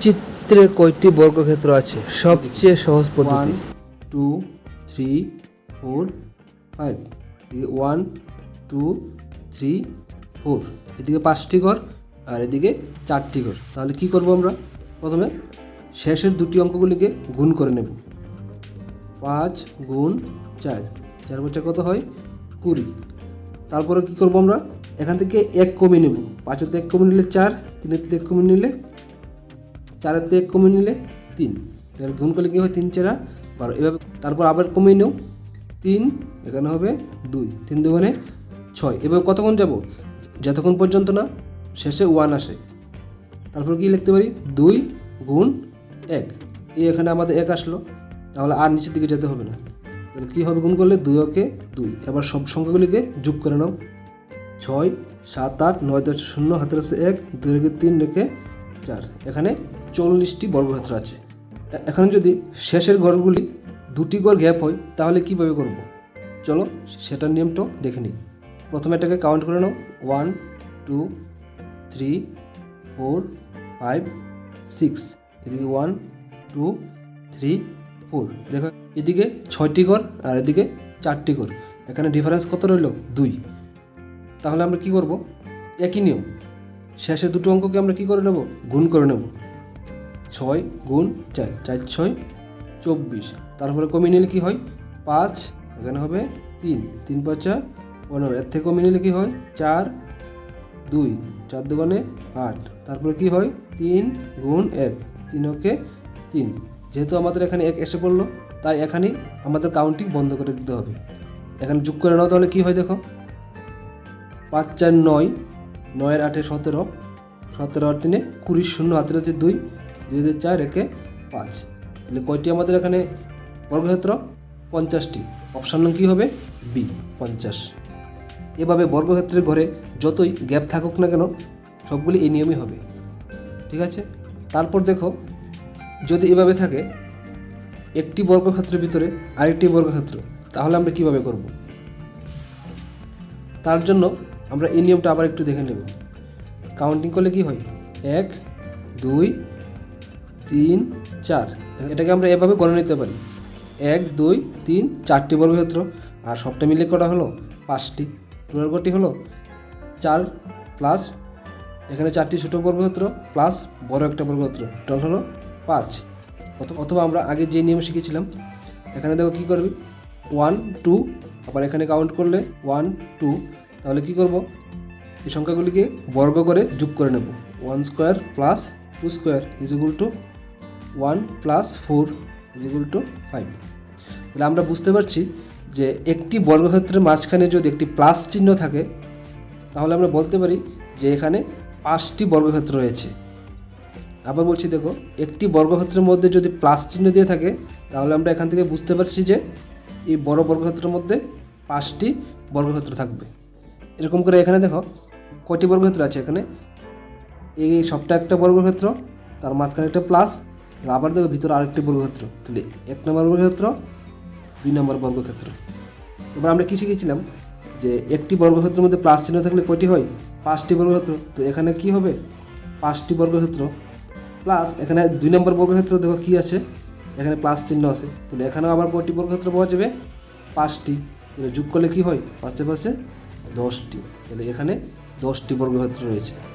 চিত্রে কয়টি বর্গক্ষেত্র আছে? সবচেয়ে সহজ পদ্ধতি। Two, three, four, five. এদিকে ওয়ান, টু, থ্রি, ফোর। এদিকে পাঁচটি ঘর আর এদিকে চারটি ঘর। তাহলে কি করব আমরা? প্রথমে শেষের দুটি অঙ্কগুলিকে গুণ করে নেব। পাঁচ গুণ চার। চার বছর কত হয়? কুড়ি। তারপরে কি করব আমরা? এখান থেকে এক কমিয়ে নেব। পাঁচের এক কমিয়ে নিলে চার তিনের এক কমিয়ে নিলে চারের থেকে কমিয়ে নিলে তিন। তাহলে গুণ করলে কী হয়? তিন চারা। বারো। এভাবে তারপর আবার কমিয়ে নেও। তিন, এখানে হবে দুই। তিন দুগুণে ছয়। এভাবে কতক্ষণ যাব? যতক্ষণ পর্যন্ত না শেষে ওয়ান আসে। তারপর কি লিখতে পারি? দুই গুণ এক। এই এখানে আমাদের এক আসলো। তাহলে আর নিচের দিকে যেতে হবে না। তাহলে কী হবে? গুণ করলে দুই ওকে দুই। এবার সব সংখ্যাগুলিকে যোগ করে নাও। ছয়, সাত, আট, নয়, দশ, শূন্য, হাতের আছে এক, দুই রেখে তিন রেখে চার। এখানে চল্লিশটি বর্গক্ষেত্র আছে। এখন যদি শেষের ঘরগুলি দুটি ঘর গ্যাপ হয়, তাহলে কীভাবে করব? চলো সেটার নিয়মটাও দেখে নিই। প্রথমে এটাকে কাউন্ট করে নাও। One two three four five six এদিকে ওয়ান টু থ্রি ফোর দেখো, এদিকে ছয়টি ঘর আর এদিকে চারটি ঘর এখানে ডিফারেন্স কত রইল? দুই। তাহলে আমরা কি করব? একই নিয়ম। শেষে দুটো অঙ্ককে আমরা কি করে নেব? গুণ করে নেব। ছয় গুণ চার চার ছয়, চব্বিশ। তারপরে কমিয়ে নিলে কী হয়? পাঁচ, এখানে হবে তিন তিন পাঁচা পনেরো। এর থেকে কমিয়ে নিলে কী হয়? চার, দুই, চার দোকানে আট। তারপরে কি হয়? তিন গুণ এক, তিন ওকে তিন। যেহেতু আমাদের এখানে এক এসে পড়ল, তাই এখানেই আমাদের কাউন্টিং বন্ধ করে দিতে হবে। এখানে যোগ করে নাও, তাহলে কী হয় দেখো? পাঁচ, চার, নয় নয়ের আটে সতেরো সতেরো আর তিনে কুড়ি শূন্য হাতের আছে দুই দুই হাজার চার একে পাঁচ। তাহলে কয়টি আমাদের এখানে বর্গক্ষেত্র? পঞ্চাশটি। অপশান কী হবে? বি, পঞ্চাশ। এভাবে বর্গক্ষেত্রের ঘরে যতই গ্যাপ থাকুক না কেন সবগুলি এই নিয়মই হবে। ঠিক আছে? তারপর দেখো, যদি এভাবে থাকে, একটি বর্গক্ষেত্রের ভিতরে আরেকটি বর্গক্ষেত্র, তাহলে আমরা কীভাবে করব? তার জন্য আমরা এই নিয়মটা আবার একটু দেখে নেব। কাউন্টিং করলে কি হয়? এক, দুই, তিন, চার। এটাকে আমরা এভাবে গণে নিতে পারি। এক, দুই, তিন, চারটি বর্গক্ষেত্র। আর সবটা মিলে কটা হলো? পাঁচটি। কটি হলো চার প্লাস এখানে চারটি ছোটো বর্গক্ষেত্র প্লাস বড় একটা বর্গক্ষেত্র। টোটাল হলো পাঁচ। অথ- অথবা আমরা আগে যে নিয়ম শিখেছিলাম, এখানে দেখো কী করবি? ওয়ান টু আবার এখানে কাউন্ট করলে ওয়ান টু তাহলে কি করব? এই সংখ্যাগুলিকে বর্গ করে যোগ করে নেব। One square plus two square is equal to one plus four is equal to five তাহলে আমরা বুঝতে পারছি যে একটি বর্গক্ষেত্রের মাঝখানে যদি একটি প্লাস চিহ্ন থাকে, তাহলে আমরা বলতে পারি যে এখানে পাঁচটি বর্গক্ষেত্র রয়েছে। আবার বলছি দেখো, একটি বর্গক্ষেত্রের মধ্যে যদি প্লাস চিহ্ন দিয়ে থাকে, তাহলে আমরা এখান থেকে বুঝতে পারছি যে এই বড় বর্গক্ষেত্রের মধ্যে পাঁচটি বর্গক্ষেত্র থাকবে। এরকম করে এখানে দেখো, কয়টি বর্গক্ষেত্র আছে এখানে? এই সবটা একটা বর্গক্ষেত্র, তার মাঝখানে একটা প্লাস আবার দেখো ভিতরে আরেকটি বর্গক্ষেত্র। তাহলে এক নম্বর বর্গক্ষেত্র, দুই নম্বর বর্গক্ষেত্র। এবার আমরা কি শিখেছিলাম? যে একটি বর্গক্ষেত্রের মধ্যে প্লাস চিহ্ন থাকলে কয়টি হয়? পাঁচটি বর্গক্ষেত্র। তো এখানে কি হবে? পাঁচটি বর্গক্ষেত্র প্লাস এখানে দুই নম্বর বর্গক্ষেত্র দেখো কি আছে? এখানে প্লাস চিহ্ন আছে। তাহলে এখানেও আবার কয়টি বর্গক্ষেত্র পাওয়া যাবে? পাঁচটি। যোগ করলে কী হয়? পাঁচে পাশে দশটি। তাহলে এখানে দশটি বর্গক্ষেত্র রয়েছে।